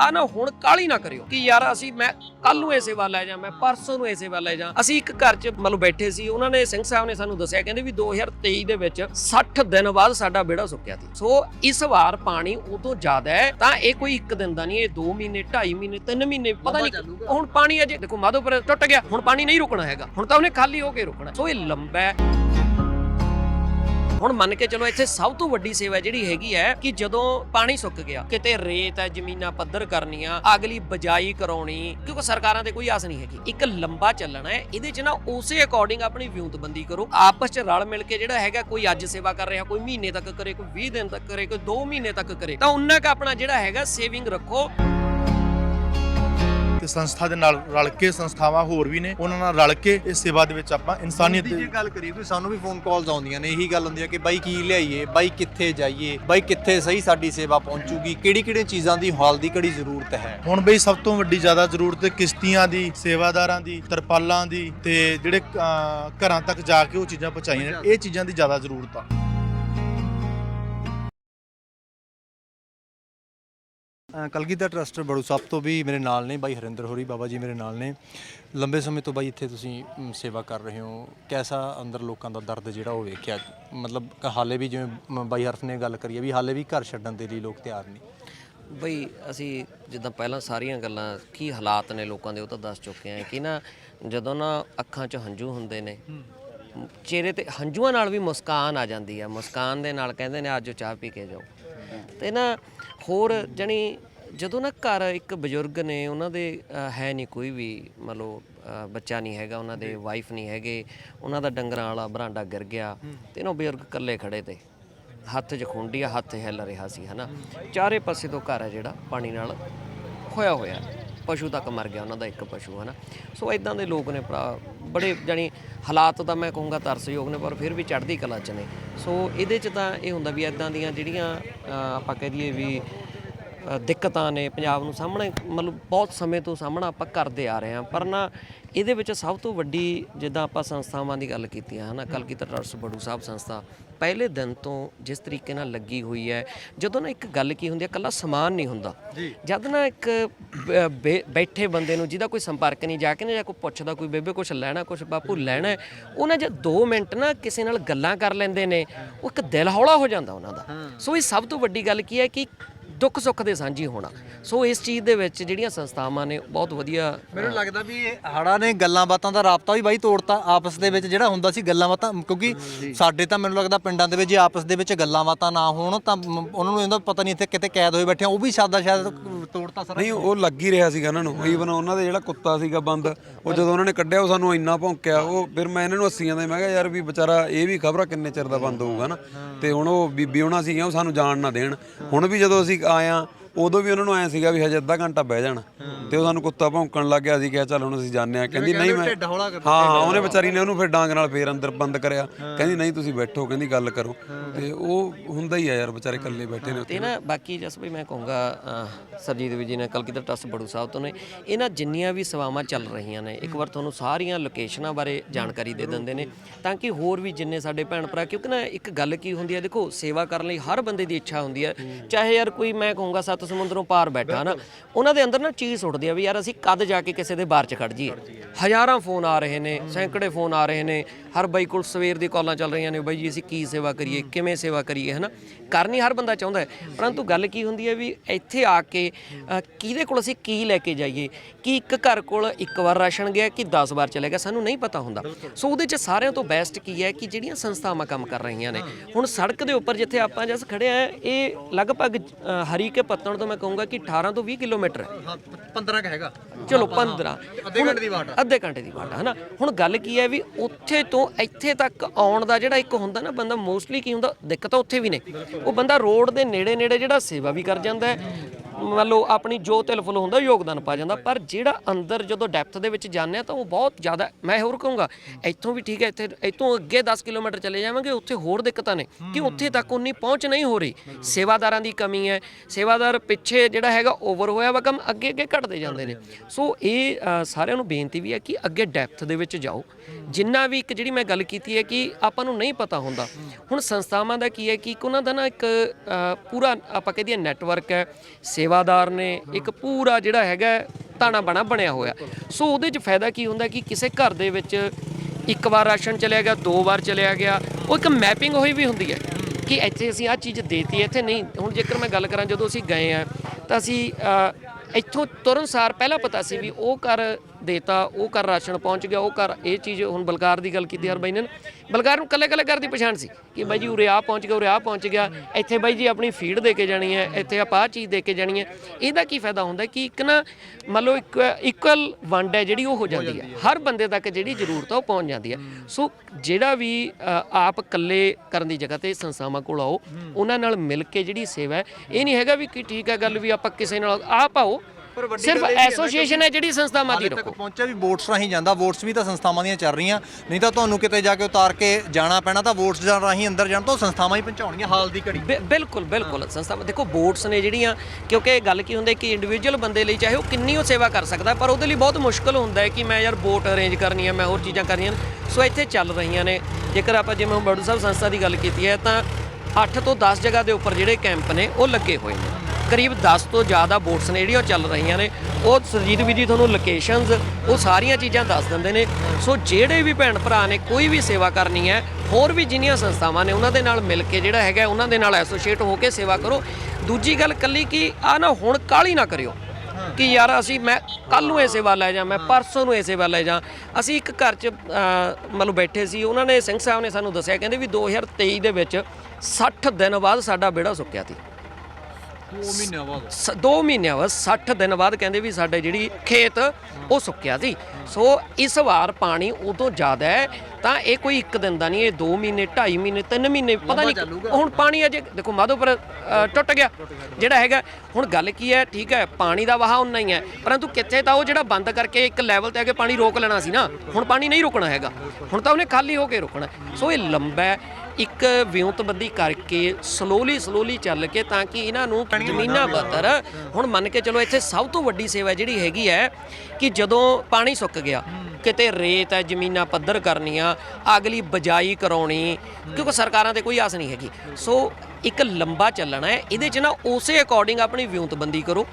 ਆ ਨਾ ਹੁਣ ਕਾਲੀ ਨਾ ਕਰਿਓ ਕਿ ਯਾਰ ਅਸੀਂ ਮੈਂ ਕੱਲ ਨੂੰ ਇਹ ਸੇਵਾ ਲੈ ਜਾ ਮੈਂ ਪਰਸੋਂ ਨੂੰ ਇਹ ਸੇਵਾ ਲੈ ਜਾ। ਅਸੀਂ ਇੱਕ ਘਰ 'ਚ ਮਤਲਬ ਬੈਠੇ ਸੀ ਉਹਨਾਂ ਨੇ ਸਿੰਘ ਸਾਹਿਬ ਨੇ ਸਾਨੂੰ ਦੱਸਿਆ ਕਹਿੰਦੇ ਵੀ 2023 ਦੇ ਵਿੱਚ 60 ਦਿਨ ਬਾਅਦ ਸਾਡਾ ਵਿਹੜਾ ਸੁੱਕਿਆ ਸੀ। ਸੋ ਇਸ ਵਾਰ ਪਾਣੀ ਉਦੋਂ ਜ਼ਿਆਦਾ ਹੈ ਤਾਂ ਇਹ ਕੋਈ ਇੱਕ ਦਿਨ ਦਾ ਨਹੀਂ ਇਹ 2 ਮਹੀਨੇ 2.5 ਮਹੀਨੇ 3 ਮਹੀਨੇ ਪਤਾ ਨਹੀਂ ਹੁਣ ਪਾਣੀ ਅਜੇ ਦੇਖੋ ਮਾਧੋਪੁਰ ਟੁੱਟ ਗਿਆ ਹੁਣ ਪਾਣੀ ਨਹੀਂ ਰੁਕਣਾ ਹੈਗਾ ਹੁਣ ਤਾਂ ਉਹਨੇ ਖਾਲੀ ਹੋ ਕੇ ਰੁਕਣਾ। ਸੋ ਇਹ ਲੰਬਾ ਹੈ। ਹੁਣ ਮੰਨ ਕੇ ਚਲੋ ਇੱਥੇ ਸਭ ਤੋਂ ਵੱਡੀ ਸੇਵਾ ਜਿਹੜੀ ਹੈਗੀ ਹੈ ਕਿ ਜਦੋਂ ਪਾਣੀ ਸੁੱਕ ਗਿਆ, ਕਿਤੇ ਰੇਤ ਹੈ, ਜ਼ਮੀਨਾਂ ਪੱਧਰ ਕਰਨੀਆਂ, ਅਗਲੀ ਬਜਾਈ ਕਰਾਉਣੀ, ਕਿਉਂਕਿ ਸਰਕਾਰਾਂ ਤੇ ਕੋਈ ਆਸ ਨਹੀਂ ਹੈਗੀ। ਇੱਕ ਲੰਬਾ ਚੱਲਣਾ ਹੈ, ਇਹਦੇ 'ਚ ਨਾ ਉਸੇ ਅਕੋਰਡਿੰਗ ਆਪਣੀ ਵਿਉਂਤਬੰਦੀ ਕਰੋ। ਆਪਸ 'ਚ ਰਲ ਮਿਲ ਕੇ ਜਿਹੜਾ ਹੈਗਾ ਕੋਈ ਅੱਜ ਸੇਵਾ ਕਰ ਰਿਹਾ, ਕੋਈ ਮਹੀਨੇ ਤੱਕ ਕਰੇ, ਕੋਈ 20 ਦਿਨ ਤੱਕ ਕਰੇ, ਕੋਈ 2 ਮਹੀਨੇ ਤੱਕ ਕਰੇ, ਤਾਂ ਉਹਨਾਂ ਕ ਆਪਣਾ ਜਿਹੜਾ ਹੈਗਾ ਸੇਵਿੰਗ ਰੱਖੋ। ਤੇ ਸੰਸਥਾ ਦੇ ਨਾਲ ਰਲ ਕੇ ਸੰਸਥਾਵਾਂ ਹੋਰ ਵੀ ਨੇ ਉਹਨਾਂ ਨਾਲ ਰਲ ਕੇ ਇਸ ਸੇਵਾ ਦੇ ਵਿੱਚ ਆਪਾਂ ਇਨਸਾਨੀਅਤ ਦੀ ਜੇ ਗੱਲ ਕਰੀਏ ਵੀ ਸਾਨੂੰ ਵੀ ਫੋਨ ਕਾਲਸ ਆਉਂਦੀਆਂ ਨੇ ਇਹੀ ਗੱਲ ਹੁੰਦੀ ਹੈ ਕਿ ਬਾਈ ਕੀ ਲਿਆਈਏ ਬਾਈ ਕਿੱਥੇ ਜਾਈਏ ਬਾਈ ਕਿੱਥੇ ਸਹੀ ਸਾਡੀ ਸੇਵਾ ਪਹੁੰਚੂਗੀ ਕਿਹੜੀ ਕਿਹੜੀ ਚੀਜ਼ਾਂ ਦੀ ਹਾਲ ਦੀ ਘੜੀ ਜ਼ਰੂਰਤ ਹੈ? ਹੁਣ ਬਈ ਸਭ ਤੋਂ ਵੱਡੀ ਜ਼ਿਆਦਾ ਜ਼ਰੂਰਤ ਕਿਸ਼ਤੀਆਂ ਦੀ ਸੇਵਾਦਾਰਾਂ ਦੀ ਤਰਪਾਲਾਂ ਦੀ ਤੇ ਜਿਹੜੇ ਅਹ, ਘਰਾਂ ਤੱਕ ਜਾ ਕੇ ਉਹ ਚੀਜ਼ਾਂ ਪਹੁੰਚਾਈਆਂ ਇਹ ਚੀਜ਼ਾਂ ਦੀ ਜ਼ਿਆਦਾ ਜ਼ਰੂਰਤ ਆ। ਕਲਗੀਧਰ ਟਰਸਟ ਬੜੂ ਸਾਹਿਬ ਤੋਂ ਵੀ ਮੇਰੇ ਨਾਲ ਨੇ ਬਾਈ ਹਰਿੰਦਰ ਹੋਰੀ ਬਾਬਾ ਜੀ ਮੇਰੇ ਨਾਲ ਨੇ। ਲੰਬੇ ਸਮੇਂ ਤੋਂ ਬਾਈ ਇੱਥੇ ਤੁਸੀਂ ਮ, ਸੇਵਾ ਕਰ ਰਹੇ ਹੋ। ਕੈਸਾ ਅੰਦਰ ਲੋਕਾਂ ਦਾ ਦਰਦ ਜਿਹੜਾ ਉਹ ਵੇਖਿਆ? ਮਤਲਬ ਕ- ਹਾਲੇ ਵੀ ਜਿਵੇਂ ਮ, ਬਾਈ ਹਰਫ ਨੇ ਗੱਲ ਕਰੀ ਹੈ ਵੀ ਹਾਲੇ ਵੀ ਘਰ ਛੱਡਣ ਦੇ ਲਈ ਲੋਕ ਤਿਆਰ ਨਹੀਂ ਬਈ ਅਸੀਂ ਜਿੱਦਾਂ ਪਹਿਲਾਂ ਸਾਰੀਆਂ ਗੱਲਾਂ ਕੀ ਹਾਲਾਤ ਨੇ ਲੋਕਾਂ ਦੇ ਉਹ ਤਾਂ ਦੱਸ ਚੁੱਕੇ ਆ ਕਿ ਨਾ ਜਦੋਂ ਨਾ ਅੱਖਾਂ 'ਚ ਹੰਝੂ ਹੁੰਦੇ ਨੇ ਚਿਹਰੇ ਤੇ ਹੰਝੂਆਂ ਨਾਲ ਵੀ ਮੁਸਕਾਨ ਆ ਜਾਂਦੀ ਆ। ਮੁਸਕਾਨ ਦੇ ਨਾਲ ਕਹਿੰਦੇ ਨੇ ਅੱਜ ਚਾਹ ਪੀ ਕੇ ਜਾਓ। ਤੇ ਨਾ ਹੋਰ ਜਣੀ ਜਦੋਂ ਨਾ ਘਰ ਇੱਕ ਬਜ਼ੁਰਗ ਨੇ ਉਹਨਾਂ ਦੇ ਅ, ਹੈ ਨਹੀਂ ਕੋਈ ਵੀ ਮਤਲਬ ਬੱਚਾ ਨਹੀਂ ਹੈਗਾ ਉਹਨਾਂ ਦੇ ਵਾਈਫ ਨਹੀਂ ਹੈਗੇ ਉਹਨਾਂ ਦਾ ਡੰਗਰਾਂ ਵਾਲਾ ਬਰਾਂਡਾ ਗਿਰ ਗਿਆ ਤੇ ਨਾ ਬਜ਼ੁਰਗ ਇਕੱਲੇ ਖੜੇ ਤੇ ਹੱਥ 'ਚ ਖੁੰਡੀ ਆ ਹੱਥ ਹਿੱਲ ਰਿਹਾ ਸੀ ਹਨਾ। ਚਾਰੇ ਪਾਸੇ ਤੋਂ ਘਰ ਹੈ ਜਿਹੜਾ ਪਾਣੀ ਨਾਲ ਖੋਇਆ ਹੋਇਆ ਪਸ਼ੂ ਤੱਕ ਮਰ ਗਿਆ ਉਹਨਾਂ ਦਾ ਇੱਕ ਪਸ਼ੂ ਹਨਾ। ਸੋ ਇਦਾਂ ਦੇ ਲੋਕ ਨੇ ਭਰਾ ਬੜੇ ਜਾਣੀ ਹਾਲਾਤ ਤਾਂ ਮੈਂ ਕਹੂੰਗਾ ਤਰਸਯੋਗ ਨੇ ਪਰ ਫਿਰ ਵੀ ਚੜ੍ਹਦੀ ਕਲਾ 'ਚ ਨੇ। ਸੋ ਇਹਦੇ 'ਚ ਤਾਂ ਇਹ ਹੁੰਦਾ ਵੀ ਇਦਾਂ ਦੀਆਂ ਜਿਹੜੀਆਂ ਆਪਾਂ ਕਹਿ ਦਈਏ ਵੀ ਦਿੱਕਤਾਂ ਨੇ ਪੰਜਾਬ ਨੂੰ ਸਾਹਮਣੇ ਮਤਲਬ ਬਹੁਤ ਸਮੇਂ ਤੋਂ ਸਾਹਮਣਾ ਆਪਾਂ ਕਰਦੇ ਆ ਰਹੇ ਹਾਂ। ਪਰ ਨਾ ਇਹਦੇ ਵਿੱਚ ਸਭ ਤੋਂ ਵੱਡੀ ਜਿੱਦਾਂ ਆਪਾਂ ਸੰਸਥਾਵਾਂ ਦੀ ਗੱਲ ਕੀਤੀ ਹੈ ਹਨਾ ਕਲਗੀਧਰ ਟਰੱਸਟ ਬੜੂ ਸਾਹਿਬ ਸੰਸਥਾ। ਪਹਿਲੇ ਦਿਨ ਤੋਂ ਜਿਸ ਤਰੀਕੇ ਨਾਲ ਲੱਗੀ ਹੋਈ ਹੈ ਜਦੋਂ ਨਾ ਇੱਕ ਗੱਲ ਕੀ ਹੁੰਦੀ ਹੈ ਕੱਲਾ ਸਮਾਨ ਨਹੀਂ ਹੁੰਦਾ। ਜਦ ਨਾ ਇੱਕ ਬੈਠੇ ਬੰਦੇ ਨੂੰ ਜਿਹਦਾ ਕੋਈ ਸੰਪਰਕ ਨਹੀਂ ਜਾ ਕੇ ਨਾ ਜਾਂ ਕੋਈ ਪੁੱਛਦਾ ਕੋਈ ਬੇਬੇ ਕੁਛ ਲੈਣਾ ਕੁਛ ਬਾਪੂ ਲੈਣਾ ਹੈ, ਉਹ ਨਾ ਜੇ 2 ਮਿੰਟ ਨਾ ਕਿਸੇ ਨਾਲ ਗੱਲਾਂ ਕਰ ਲੈਂਦੇ ਨੇ ਉਹ ਇੱਕ ਦਿਲ ਹੌਲਾ ਹੋ ਜਾਂਦਾ ਉਹਨਾਂ ਦਾ। ਸੋ ਇਹ ਸਭ ਤੋਂ ਵੱਡੀ ਗੱਲ ਕੀ ਹੈ ਕਿ ਦੁੱਖ ਸੁੱਖ ਦੇ ਸਾਂਝੀ ਹੋਣਾ। ਸੋ ਇਸ ਚੀਜ਼ ਦੇ ਵਿੱਚ ਜਿਹੜੀਆਂ ਸੰਸਥਾਵਾਂ ਨੇ ਬਹੁਤ ਵਧੀਆ ਮੈਨੂੰ ਲੱਗਦਾ ਵੀ ਇਹ ਹੜਾ ਨੇ ਗੱਲਾਂ ਬਾਤਾਂ ਦਾ ਰਾਬਤਾ ਵੀ ਬਾਈ ਤੋੜਤਾ ਆਪਸ ਦੇ ਵਿੱਚ ਜਿਹੜਾ ਹੁੰਦਾ ਸੀ ਗੱਲਾਂ ਬਾਤਾਂ ਕਿਉਂਕਿ ਸਾਡੇ ਤਾਂ ਮੈਨੂੰ ਲੱਗਦਾ ਪਿੰਡਾਂ ਦੇ ਵਿੱਚ ਜੇ ਆਪਸ ਦੇ ਵਿੱਚ ਗੱਲਾਂ ਬਾਤਾਂ ਨਾ ਹੋਣ ਤਾਂ ਉਹਨਾਂ ਨੂੰ ਇਹਦਾ ਪਤਾ ਨਹੀਂ ਇੱਥੇ ਕਿਤੇ ਕੈਦ ਹੋਏ ਬੈਠੇ ਆ, ਉਹ ਵੀ ਸਾਦਾ ਸ਼ਾਇਦ ਤੋੜਤਾ ਸਾਰਾ। ਨਹੀਂ ਉਹ ਲੱਗ ਹੀ ਰਿਹਾ ਸੀਗਾ ਇਹਨਾਂ ਨੂੰ। ਈਵਨ ਉਹਨਾਂ ਦੇ ਜਿਹੜਾ ਕੁੱਤਾ ਸੀਗਾ ਬੰਦ ਉਹ ਜਦੋਂ ਉਹਨਾਂ ਨੇ ਕੱਢਿਆ ਉਹ ਸਾਨੂੰ ਇੰਨਾ ਭੌਂਕਿਆ ਉਹ ਫਿਰ ਮੈਂ ਇਹਨਾਂ ਨੂੰ ਹੱਸੀਆਂ ਦਾ ਮੈਂ ਕਿਹਾ ਯਾਰ ਵੀ ਵਿਚਾਰਾ ਇਹ ਵੀ ਖਬਰਾਂ ਕਿੰਨੇ ਚਿਰ ਦਾ ਬੰਦ ਹੋਊਗਾ ਨਾ? ਤੇ ਹੁਣ ਉਹ ਬੀਬੀ ਉਹਨਾਂ ਸੀਗੀਆਂ ਉਹ ਸਾਨੂੰ ਜਾਣ ਨਾ ਦੇਣ। ਹੁਣ ਵੀ ਜਦੋਂ ਅਸੀਂ ਆਇਆ। ਉਦੋਂ ਵੀ ਉਹਨਾਂ ਨੂੰ ਐ ਸੀਗਾ ਵੀ ਹਜੇ ਅੱਧਾ ਘੰਟਾ ਬਹਿ ਜਾਣ। ਤੇ ਉਹ ਸਾਨੂੰ ਕੁੱਤਾ ਭੌਂਕਣ ਲੱਗ ਗਿਆ ਅਸੀਂ ਕਿਹਾ ਚੱਲ ਹੁਣ ਅਸੀਂ ਜਾਂਦੇ ਆ ਕਹਿੰਦੀ ਨਹੀਂ ਮੈਂ ਹਾਂ ਹਾਂ ਉਹਨੇ ਵਿਚਾਰੀ ਨੇ ਉਹਨੂੰ ਫਿਰ ਡਾਂਗ ਨਾਲ ਫੇਰ ਅੰਦਰ ਬੰਦ ਕਰਿਆ। ਕਹਿੰਦੀ ਨਹੀਂ ਤੁਸੀਂ ਬੈਠੋ ਕਹਿੰਦੀ ਗੱਲ ਕਰੋ। ਤੇ ਉਹ ਹੁੰਦਾ ਹੀ ਆ ਯਾਰ ਵਿਚਾਰੇ ਇਕੱਲੇ ਬੈਠੇ ਨੇ ਉੱਥੇ ਤੇ ਨਾ ਬਾਕੀ ਜਸ ਵੀ ਮੈਂ ਕਹੂੰਗਾ ਸਰਜੀਤ ਵੀ ਜੀ ਨੇ ਕਲਗੀਧਰ ਟਰੱਸਟ ਬੜੂ ਸਾਹਿਬ ਤੋਂ ਨੇ ਇਹਨਾਂ ਜਿੰਨੀਆਂ ਵੀ ਸੇਵਾਵਾਂ ਚੱਲ ਰਹੀਆਂ ਨੇ ਇੱਕ ਵਾਰ ਤੁਹਾਨੂੰ ਸਾਰੀਆਂ ਲੋਕੇਸ਼ਨਾਂ ਬਾਰੇ ਜਾਣਕਾਰੀ ਦੇ ਦਿੰਦੇ ਨੇ ਤਾਂ ਕਿ ਹੋਰ ਵੀ ਜਿੰਨੇ ਸਾਡੇ ਭੈਣ ਭਰਾ ਕਿਉਂਕਿ ਨਾ ਇੱਕ ਗੱਲ ਕੀ ਹੁੰਦੀ ਹੈ ਦੇਖੋ ਸੇਵਾ ਕਰਨ ਲਈ ਹਰ ਬੰਦੇ ਦੀ ਇੱਛਾ ਹੁੰਦੀ ਹੈ। ਚਾਹੇ ਯਾਰ ਕੋਈ ਮੈਂ ਕਹੂੰਗਾ ਸੱਤ ਸਮੁੰਦਰੋਂ ਪਾਰ ਬੈਠਾ ਨਾ। ਉਹਨਾਂ ਦੇ ਅੰਦਰ ਨਾ ਚੀਜ਼ ਉੱਠਦੀ ਆ ਵੀ ਯਾਰ ਅਸੀਂ ਕਦ ਜਾ ਕੇ ਕਿਸੇ ਦੇ ਬਾਰ 'ਚ ਖੜ ਜਾਈਏ। ਹਜ਼ਾਰਾਂ ਫੋਨ ਆ ਰਹੇ ਨੇ ਸੈਂਕੜੇ ਫੋਨ ਆ ਰਹੇ ਨੇ ਹਰ ਬਾਈ ਕੋਲ ਸਵੇਰ ਦੀ ਕਾਲਾਂ ਚੱਲ ਰਹੀਆਂ ਨੇ ਬਾਈ ਜੀ ਅਸੀਂ ਕੀ ਸੇਵਾ ਕਰੀਏ ਕਿਵੇਂ ਸੇਵਾ ਕਰੀਏ ਹਨਾ? ਕਰਨੀ ਹਰ ਬੰਦਾ ਚਾਹੁੰਦਾ। ਹੈ ਪਰੰਤੂ ਗੱਲ ਕੀ ਹੁੰਦੀ ਹੈ ਵੀ ਇੱਥੇ ਆ ਕੇ ਅ, ਕਿਹਦੇ ਕੋਲ ਅਸੀਂ ਕੀ ਲੈ ਕੇ ਜਾਈਏ? ਕਿ ਇੱਕ ਘਰ ਕੋਲ ਇੱਕ ਵਾਰ ਰਾਸ਼ਨ ਗਿਆ ਕਿ 10 ਵਾਰ ਚਲੇ ਗਿਆ? ਸਾਨੂੰ ਨਹੀਂ ਪਤਾ ਹੁੰਦਾ। ਸੋ ਉਹਦੇ 'ਚ ਸਾਰਿਆਂ ਤੋਂ ਬੈਸਟ ਕੀ ਹੈ ਕਿ ਜਿਹੜੀਆਂ ਸੰਸਥਾਵਾਂ ਕੰਮ ਕਰ ਰਹੀਆਂ ਨੇ। ਹੁਣ ਸੜਕ ਦੇ ਉੱਪਰ ਜਿੱਥੇ ਆਪਾਂ ਜਸ ਖੜੇ ਆ ਇਹ ਲਗਭਗ ਅ, ਹਰੀ ਕੇ ਪੱਤਣ ਤੋਂ ਮੈਂ ਕਹੂੰਗਾ ਕਿ 18 ਤੋਂ 20 ਕਿਲੋਮੀਟਰ ਹੈ। 15 ਕ ਹੈਗਾ। ਚਲੋ 15 ਅੱਧੇ ਘੰਟੇ ਦੀ ਵਾਟ ਅੱਧੇ ਘੰਟੇ ਦੀ ਵਾਟ ਹੈ ਹਨਾ? ਹੁਣ ਗੱਲ ਕੀ ਹੈ ਵੀ ਉੱਥੇ ਤੋਂ ਇੱਥੇ ਤੱਕ ਆਉਣ ਦਾ ਜਿਹੜਾ ਇੱਕ ਹੁੰਦਾ ਨਾ ਬੰਦਾ ਮੋਸਟਲੀ ਕੀ ਹੁੰਦਾ, ਦਿੱਕਤਾਂ ਉੱਥੇ ਵੀ ਨੇ। ਉਹ ਬੰਦਾ ਰੋਡ ਦੇ ਨੇੜੇ ਨੇੜੇ ਜਿਹੜਾ ਸੇਵਾ ਵੀ ਕਰ ਜਾਂਦਾ ਮੰਨ ਲਓ ਆਪਣੀ ਜੋ ਤਿਲਫੁਲ ਹੁੰਦਾ, ਯੋਗਦਾਨ ਪਾ ਜਾਂਦਾ। ਪਰ ਜਿਹੜਾ ਅੰਦਰ ਜਦੋਂ ਡੈਪਥ ਦੇ ਵਿੱਚ ਜਾਂਦੇ ਆ ਤਾਂ ਉਹ ਬਹੁਤ ਜ਼ਿਆਦਾ, ਮੈਂ ਹੋਰ ਕਹੂੰਗਾ, ਇੱਥੋਂ ਵੀ ਠੀਕ ਹੈ, ਇੱਥੇ, ਇੱਥੋਂ ਅੱਗੇ 10 ਕਿਲੋਮੀਟਰ ਚਲੇ ਜਾਵਾਂਗੇ, ਉੱਥੇ ਹੋਰ ਦਿੱਕਤਾਂ ਨੇ, ਕਿ ਉੱਥੇ ਤੱਕ ਉਨੀ ਪਹੁੰਚ ਨਹੀਂ ਹੋ ਰਹੀ। ਸੇਵਾਦਾਰਾਂ ਦੀ ਕਮੀ ਹੈ, ਸੇਵਾਦਾਰ ਪਿੱਛੇ ਜਿਹੜਾ ਹੈਗਾ ਓਵਰ ਹੋਇਆ ਵਾ ਕੰਮ, ਅੱਗੇ ਅੱਗੇ ਘਟਦੇ ਜਾਂਦੇ ਨੇ। ਸੋ ਇਹ ਸਾਰਿਆਂ ਨੂੰ ਬੇਨਤੀ ਵੀ ਹੈ ਕਿ ਅੱਗੇ ਡੈਪਥ ਦੇ ਵਿੱਚ ਜਾਓ। ਜਿੰਨਾ ਵੀ ਇੱਕ ਜਿਹੜੀ ਮੈਂ ਗੱਲ ਕੀਤੀ ਹੈ ਕਿ ਆਪਾਂ ਨੂੰ ਨਹੀਂ ਪਤਾ ਹੁੰਦਾ। ਹੁਣ ਸੰਸਥਾਵਾਂ ਦਾ ਕੀ ਹੈ ਕਿ ਇੱਕ ਉਹਨਾਂ ਦਾ ਨਾ ਇੱਕ ਪੂਰਾ ਆਪਾਂ ਕਹਦੇ ਨੈਟਵਰਕ ਹੈ, ਸੇਵਾ ਸੇਵਾਦਾਰ ਨੇ ਇੱਕ ਪੂਰਾ ਜਿਹੜਾ ਹੈਗਾ ਤਾਣਾ ਬਣਾ ਬਣਿਆ ਹੋਇਆ। ਸੋ ਉਹਦੇ 'ਚ ਫਾਇਦਾ ਕੀ ਹੁੰਦਾ ਕਿ ਕਿਸੇ ਘਰ ਦੇ ਵਿੱਚ ਇੱਕ ਵਾਰ ਰਾਸ਼ਨ ਚਲਿਆ ਗਿਆ, ਦੋ ਵਾਰ ਚਲਿਆ ਗਿਆ, ਉਹ ਇੱਕ ਮੈਪਿੰਗ ਹੋਈ ਵੀ ਹੁੰਦੀ ਹੈ ਕਿ ਇੱਥੇ ਅਸੀਂ ਆਹ ਚੀਜ਼ ਦੇਤੀ ਇੱਥੇ ਨਹੀਂ। ਹੁਣ ਜੇਕਰ ਮੈਂ ਗੱਲ ਕਰਾਂ ਜਦੋਂ ਅਸੀਂ ਗਏ ਆ ਤਾਂ ਅਸੀਂ ਇੱਥੋਂ ਤੁਰਨ ਸਾਰ ਪਹਿਲਾਂ ਪਤਾ ਸੀ ਵੀ ਉਹ ਘਰ ਦੇਤਾ, ਉਹ ਘਰ ਰਾਸ਼ਨ ਪਹੁੰਚ ਗਿਆ, ਉਹ ਘਰ, ਇਹ ਚੀਜ਼ ਹੁਣ ਬਲਕਾਰ ਦੀ ਗੱਲ ਕੀਤੀ ਹਰ ਬਾਈ ਨੇ। ਬਲਕਾਰ ਨੂੰ ਕੱਲੇ ਕੱਲੇ ਘਰ ਦੀ ਪਛਾਣ ਸੀ ਕਿ ਬਾਈ ਜੀ ਉਰੇ ਆ ਪਹੁੰਚ ਗਿਆ, ਉਰੇ ਆ ਪਹੁੰਚ ਗਿਆ। ਇੱਥੇ ਬਾਈ ਜੀ ਆਪਣੀ ਫੀਡ ਦੇ ਕੇ ਜਾਣੀ ਹੈ, ਇੱਥੇ ਆਪਾਂ ਆਹ ਚੀਜ਼ ਦੇ ਕੇ ਜਾਣੀ ਹੈ। ਇਹਦਾ ਕੀ ਫਾਇਦਾ ਹੁੰਦਾ ਕਿ ਇੱਕ ਨਾ, ਮੰਨ ਲਓ ਇੱਕ ਇਕੁਅਲ ਵੰਡ ਹੈ ਜਿਹੜੀ ਉਹ ਹੋ ਜਾਂਦੀ ਹੈ। ਹਰ ਬੰਦੇ ਤੱਕ ਜਿਹੜੀ ਜ਼ਰੂਰਤ ਆ ਉਹ ਪਹੁੰਚ ਜਾਂਦੀ ਹੈ। ਸੋ ਜਿਹੜਾ ਵੀ ਆਪ ਇਕੱਲੇ ਕਰਨ ਦੀ ਜਗ੍ਹਾ ਤੇ ਸੰਸਥਾਵਾਂ ਕੋਲ ਆਓ, ਉਹਨਾਂ ਨਾਲ ਮਿਲ ਕੇ ਜਿਹੜੀ ਸੇਵਾ ਹੈ, ਇਹ ਨਹੀਂ ਹੈਗਾ ਵੀ ਕਿ ਠੀਕ ਹੈ ਗੱਲ ਵੀ ਆਪਾਂ ਕਿਸੇ ਨਾਲ ਆਪ ਆਓ ਪਰ ਵੱਡੀ ਸਿਰਫ ਗੱਲ ਇਹ ਵੀ ਹੈ ਨਾ ਐਸੋਸੀਏਸ਼ਨ ਹੈ ਜਿਹੜੀ ਸੰਸਥਾਵਾਂ ਦੀ ਹਾਲੇ ਤੱਕ ਰੱਖੋ ਪਹੁੰਚਿਆ ਵੀ ਵੋਟਸ ਰਾਹੀਂ ਜਾਂਦਾ ਵੋਟਸ ਵੀ ਤਾਂ ਸੰਸਥਾਵਾਂ ਦੀਆਂ ਚੱਲ ਰਹੀਆਂ। ਨਹੀਂ ਤਾਂ ਤੁਹਾਨੂੰ ਕਿਤੇ ਜਾ ਕੇ ਉਤਾਰ ਕੇ ਜਾਣਾ ਪੈਣਾ ਤਾਂ ਵੋਟਸ ਜਾਣ ਰਾਹੀਂ ਅੰਦਰ ਜਾਣ ਤੋਂ ਸੰਸਥਾਵਾਂ ਹੀ ਪਹੁੰਚਾਉਣਗੀਆਂ ਹਾਲ ਦੀ ਘੜੀ। ਬਿ- ਬਿਲਕੁਲ ਬਿਲਕੁਲ। ਸੰਸਥਾਵਾਂ ਦੇਖੋ ਬੋਰਡਸ ਨੇ ਜਿਹੜੀਆਂ ਕਿਉਂਕਿ ਗੱਲ ਕੀ ਹੁੰਦਾ ਕਿ ਇੰਡੀਵਿਜੂਅਲ ਬੰਦੇ ਲਈ ਚਾਹੇ ਉਹ ਕਿੰਨੀ ਉਹ ਸੇਵਾ ਕਰ ਸਕਦਾ ਪਰ ਉਹਦੇ ਲਈ ਬਹੁਤ ਮੁਸ਼ਕਲ ਹੁੰਦਾ ਹੈ ਕਿ ਮੈਂ ਯਾਰ ਬੋਟ ਅਰੇਂਜ ਕਰਨੀ ਹੈ ਮੈਂ ਹੋਰ ਚੀਜ਼ਾਂ ਕਰਨੀਆਂ ਨੇ। ਸੋ ਇੱਥੇ ਚੱਲ ਰਹੀਆਂ ਨੇ। ਜੇਕਰ ਆਪਾਂ ਜਿਵੇਂ ਹੁਣ ਬੜੂ ਸਾਹਿਬ ਸੰਸਥਾ ਦੀ ਗੱਲ ਕੀਤੀ ਹੈ ਤਾਂ 8 ਤੋਂ 10 ਜਗ੍ਹਾ ਦੇ ਉੱਪਰ ਜਿਹੜੇ ਕੈਂਪ ਨੇ ਉਹ ਲੱਗੇ ਹੋਏ ਨੇ। ਕਰੀਬ 10 ਤੋਂ ਜ਼ਿਆਦਾ ਬੋਟਸ ਨੇ ਜਿਹੜੀਆਂ ਉਹ ਚੱਲ ਰਹੀਆਂ ਨੇ। ਉਹ ਸਰਜੀਤ ਵੀ ਜੀ ਤੁਹਾਨੂੰ ਲੋਕੇਸ਼ਨਸ ਉਹ ਸਾਰੀਆਂ ਚੀਜ਼ਾਂ ਦੱਸ ਦਿੰਦੇ ਨੇ। ਸੋ ਜਿਹੜੇ ਵੀ ਭੈਣ ਭਰਾ ਨੇ ਕੋਈ ਵੀ ਸੇਵਾ ਕਰਨੀ ਹੈ ਹੋਰ ਵੀ ਜਿੰਨੀਆਂ ਸੰਸਥਾਵਾਂ ਨੇ ਉਹਨਾਂ ਦੇ ਨਾਲ ਮਿਲ ਕੇ ਜਿਹੜਾ ਹੈਗਾ ਉਹਨਾਂ ਦੇ ਨਾਲ ਐਸੋਸੀਏਟ ਹੋ ਕੇ ਸੇਵਾ ਕਰੋ। ਦੂਜੀ ਗੱਲ ਕੱਲੀ ਕਿ ਆ ਨਾ ਹੁਣ ਕਾਲੀ ਨਾ ਕਰਿਓ ਕਿ ਯਾਰ ਅਸੀਂ ਮੈਂ ਕੱਲ ਨੂੰ ਇਹ ਸੇਵਾ ਲੈ ਜਾ ਮੈਂ ਪਰਸੋਂ ਨੂੰ ਇਹ ਸੇਵਾ ਲੈ ਜਾ। ਅਸੀਂ ਇੱਕ ਘਰ 'ਚ ਮਤਲਬ ਬੈਠੇ ਸੀ ਉਹਨਾਂ ਨੇ ਸਿੰਘ ਸਾਹਿਬ ਨੇ ਸਾਨੂੰ ਦੱਸਿਆ ਕਹਿੰਦੇ ਵੀ 2023 ਦੇ ਵਿੱਚ 60 ਦਿਨ ਬਾਅਦ ਸਾਡਾ ਬੇੜਾ ਸੁੱਕਿਆ ਸੀ। 2 ਮਹੀਨਿਆਂ ਬਾਅਦ। ਸ- ਦੋ ਮਹੀਨਿਆਂ ਬਾਅਦ 60 ਦਿਨ ਬਾਅਦ ਕਹਿੰਦੇ ਵੀ ਸਾਡੇ ਜਿਹੜੀ ਖੇਤ ਉਹ ਸੁੱਕਿਆ ਸੀ। ਸੋ ਇਸ ਵਾਰ ਪਾਣੀ ਉਦੋਂ ਜ਼ਿਆਦਾ ਹੈ ਤਾਂ ਇਹ ਕੋਈ ਇੱਕ ਦਿਨ ਦਾ ਨਹੀਂ ਇਹ 2 ਮਹੀਨੇ 2.5 ਮਹੀਨੇ 3 ਮਹੀਨੇ ਪਤਾ ਨਹੀਂ ਹੁਣ ਪਾਣੀ ਅਜੇ ਦੇਖੋ ਮਾਧੋਪੁਰ ਟੁੱਟ ਗਿਆ ਜਿਹੜਾ ਹੈਗਾ ਹੁਣ ਗੱਲ ਕੀ ਹੈ ਠੀਕ ਹੈ ਪਾਣੀ ਦਾ ਵਹਾਅ ਉਨਾ ਹੀ ਹੈ ਪਰੰਤੂ ਕਿੱਥੇ ਤਾਂ ਉਹ ਜਿਹੜਾ ਬੰਦ ਕਰਕੇ ਇੱਕ ਲੈਵਲ ਤੇ ਆ ਕੇ ਪਾਣੀ ਰੋਕ ਲੈਣਾ ਸੀ ਨਾ ਹੁਣ ਪਾਣੀ ਨਹੀਂ ਰੁਕਣਾ ਹੈਗਾ ਹੁਣ ਤਾਂ ਉਹਨੇ ਖਾਲੀ ਹੋ ਕੇ ਰੁਕਣਾ। ਸੋ ਇਹ ਲੰਬਾ ਹੈ ਇੱਕ ਵਿਉਂਤਬੰਦੀ ਕਰਕੇ ਸਲੋਲੀ ਸਲੋਲੀ ਚੱਲ ਕੇ ਤਾਂ ਕਿ ਇਹਨਾਂ ਨੂੰ ਜ਼ਮੀਨਾਂ ਬਤਰ ਹੁਣ ਮੰਨ ਕੇ ਚਲੋ ਇੱਥੇ ਸਭ ਤੋਂ ਵੱਡੀ ਸੇਵਾ ਜਿਹੜੀ ਹੈਗੀ ਹੈ ਕਿ ਜਦੋਂ ਪਾਣੀ ਸੁੱਕ ਗਿਆ ਕਿਤੇ ਰੇਤ ਹੈ ਜ਼ਮੀਨਾਂ ਪੱਧਰ ਕਰਨੀਆਂ ਅਗਲੀ ਬਜਾਈ ਕਰਾਉਣੀ ਕਿਉਂਕਿ ਸਰਕਾਰਾਂ ਤੇ ਕੋਈ ਆਸ ਨਹੀਂ ਹੈਗੀ। ਸੋ ਇੱਕ ਲੰਬਾ ਚੱਲਣਾ ਹੈ ਇਹਦੇ 'ਚ ਨਾ ਉਸੇ ਅਕੋਰਡਿੰਗ ਆਪਣੀ ਵਿਉਂਤਬੰਦੀ ਕਰੋ।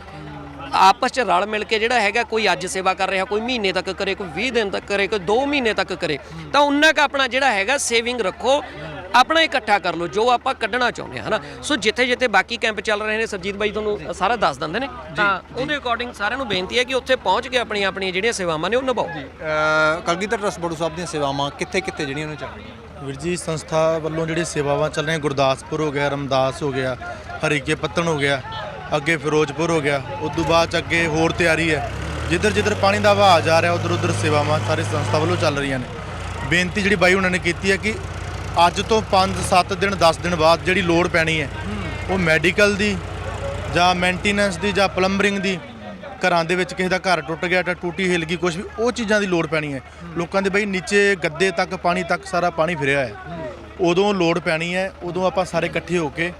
ਆਪਸ ਚ ਰਲ ਮਿਲ ਕੇ ਜਿਹੜਾ ਹੈਗਾ ਕੋਈ ਅੱਜ ਸੇਵਾ ਕਰ ਰਿਹਾ ਕੋਈ ਮਹੀਨੇ ਤੱਕ ਕਰੇ ਕੋਈ 20 ਦਿਨ ਤੱਕ ਕਰੇ ਕੋਈ 2 ਮਹੀਨੇ ਤੱਕ ਕਰੇ ਤਾਂ ਉਹਨਾਂ ਕ ਆਪਣਾ ਜਿਹੜਾ ਹੈਗਾ ਸੇਵਿੰਗ ਰੱਖੋ। ਆਪਣਾ ਇਕੱਠਾ ਕਰ ਲਓ ਜੋ ਆਪਾਂ ਕੱਢਣਾ ਚਾਹੁੰਦੇ ਹਾਂ ਹਨਾ? ਸੋ ਜਿੱਥੇ ਜਿੱਥੇ ਬਾਕੀ ਕੈਂਪ ਚੱਲ ਰਹੇ ਨੇ ਸਰਜੀਤ ਬਾਈ ਤੁਹਾਨੂੰ ਸਾਰਾ ਦੱਸ ਦਿੰਦੇ ਨੇ। ਤਾਂ ਉਹਦੇ ਅਕੋਰਡਿੰਗ ਸਾਰਿਆਂ ਨੂੰ ਬੇਨਤੀ ਹੈ ਕਿ ਉੱਥੇ ਪਹੁੰਚ ਕੇ ਆਪਣੀਆਂ ਆਪਣੀਆਂ ਜਿਹੜੀਆਂ ਸੇਵਾਵਾਂ ਨੇ ਉਹ ਨਿਭਾਓ। ਅਹ ਕਲਗੀਧਰ ਟਰਸਟ ਬੜੂ ਸਾਹਿਬ ਦੀਆਂ ਸੇਵਾਵਾਂ ਕਿੱਥੇ ਕਿੱਥੇ ਜਿਹੜੀਆਂ ਉਹਨਾਂ ਚੱਲ ਰਹੀਆਂ? ਵੀਰ ਜੀ ਸੰਸਥਾ ਵੱਲੋਂ ਜਿਹੜੀ ਸੇਵਾਵਾਂ ਚੱਲ ਰਹੀਆਂ ਗੁਰਦਾਸਪੁਰ ਹੋ ਗਿਆ ਰਮਦਾਸ ਹੋ ਗਿਆ ਹਰੀਕੇ ਪੱਤਣ ਹੋ ਗਿਆ ਅੱਗੇ ਫਿਰੋਜ਼ਪੁਰ ਹੋ ਗਿਆ ਉਸ ਤੋਂ ਬਾਅਦ 'ਚ ਅੱਗੇ ਹੋਰ ਤਿਆਰੀ ਹੈ। ਜਿੱਧਰ ਜਿੱਧਰ ਪਾਣੀ ਦਾ ਵਹਾਅ ਜਾ ਰਿਹਾ ਉਧਰ ਉਧਰ ਸੇਵਾਵਾਂ ਸਾਰੇ ਸੰਸਥਾ ਵੱਲੋਂ ਚੱਲ ਰਹੀਆਂ ਨੇ। ਬੇਨਤੀ ਜਿਹੜੀ ਬਾਈ ਉਹਨਾਂ ਨੇ ਕੀਤੀ ਹੈ ਕਿ ਅੱਜ ਤੋਂ 5-7 ਦਿਨ 10 ਦਿਨ ਬਾਅਦ ਜਿਹੜੀ ਲੋੜ ਪੈਣੀ ਹੈ, ਉਹ ਮੈਡੀਕਲ ਦੀ ਜਾਂ ਮੇਨਟੇਨੈਂਸ ਦੀ ਜਾਂ ਪਲੰਬਰਿੰਗ ਦੀ ਘਰਾਂ ਦੇ ਵਿੱਚ ਕਿਸੇ ਦਾ ਘਰ ਟੁੱਟ ਗਿਆ ਤਾਂ ਟੂਟੀ ਹਿੱਲ ਗਈ ਕੁਝ ਵੀ, ਉਹ ਚੀਜ਼ਾਂ ਦੀ ਲੋੜ ਪੈਣੀ ਹੈ। ਲੋਕਾਂ ਦੇ ਬਈ ਨੀਚੇ ਗੱਦੇ ਤੱਕ, ਪਾਣੀ ਤੱਕ ਸਾਰਾ ਪਾਣੀ ਫਿਰਿਆ ਹੈ। ਉਦੋਂ ਲੋੜ ਪੈਣੀ ਹੈ, ਉਦੋਂ ਆਪਾਂ ਸਾਰੇ ਇਕੱਠੇ ਹੋ ਕੇ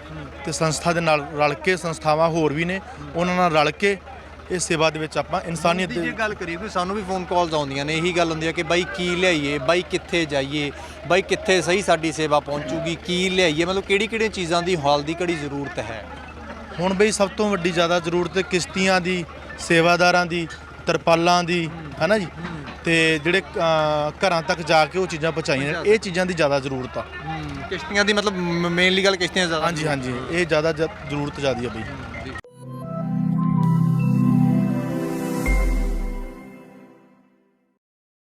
ਤੇ ਸੰਸਥਾ ਦੇ ਨਾਲ ਰਲ ਕੇ, ਸੰਸਥਾਵਾਂ ਹੋਰ ਵੀ ਨੇ, ਉਹਨਾਂ ਨਾਲ ਰਲ ਕੇ ਇਹ ਸੇਵਾ ਦੇ ਵਿੱਚ ਆਪਾਂ ਇਨਸਾਨੀਅਤ ਦੀ ਜੇ ਗੱਲ ਕਰੀਏ ਕੋਈ ਸਾਨੂੰ ਵੀ ਫੋਨ ਕਾਲਸ ਆਉਂਦੀਆਂ ਨੇ ਇਹੀ ਗੱਲ ਹੁੰਦੀ ਹੈ ਕਿ ਬਾਈ ਕੀ ਲਿਆਈਏ ਬਾਈ ਕਿੱਥੇ ਜਾਈਏ ਬਾਈ ਕਿੱਥੇ ਸਹੀ ਸਾਡੀ ਸੇਵਾ ਪਹੁੰਚੂਗੀ ਕੀ ਲਿਆਈਏ ਮਤਲਬ ਕਿਹੜੀ ਕਿਹੜੀਆਂ ਚੀਜ਼ਾਂ ਦੀ ਹਾਲ ਦੀ ਘੜੀ ਜ਼ਰੂਰਤ ਹੈ। ਹੁਣ ਬਈ ਸਭ ਤੋਂ ਵੱਡੀ ਜ਼ਿਆਦਾ ਜ਼ਰੂਰਤ ਕਿਸ਼ਤੀਆਂ ਦੀ ਸੇਵਾਦਾਰਾਂ ਦੀ ਤਰਪਾਲਾਂ ਦੀ ਹੈਨਾ ਜੀ? ਤੇ ਜਿਹੜੇ ਘਰਾਂ ਤੱਕ ਜਾ ਕੇ ਉਹ ਚੀਜ਼ਾਂ ਪਹੁੰਚਾਈਆਂ ਨੇ ਇਹ ਚੀਜ਼ਾਂ ਦੀ ਜ਼ਿਆਦਾ ਜ਼ਰੂਰਤ ਆ। ਕਿਸ਼ਤੀਆਂ ਦੀ ਮਤਲਬ ਮੇਨਲੀ ਗੱਲ ਕਿਸ਼ਤੀਆਂ ਜ਼ਿਆਦਾ ਹਾਂਜੀ ਹਾਂਜੀ ਇਹ ਜ਼ਿਆਦਾ ਜ਼ਰੂਰਤ ਜ਼ਿਆਦੀ ਆ ਬਈ।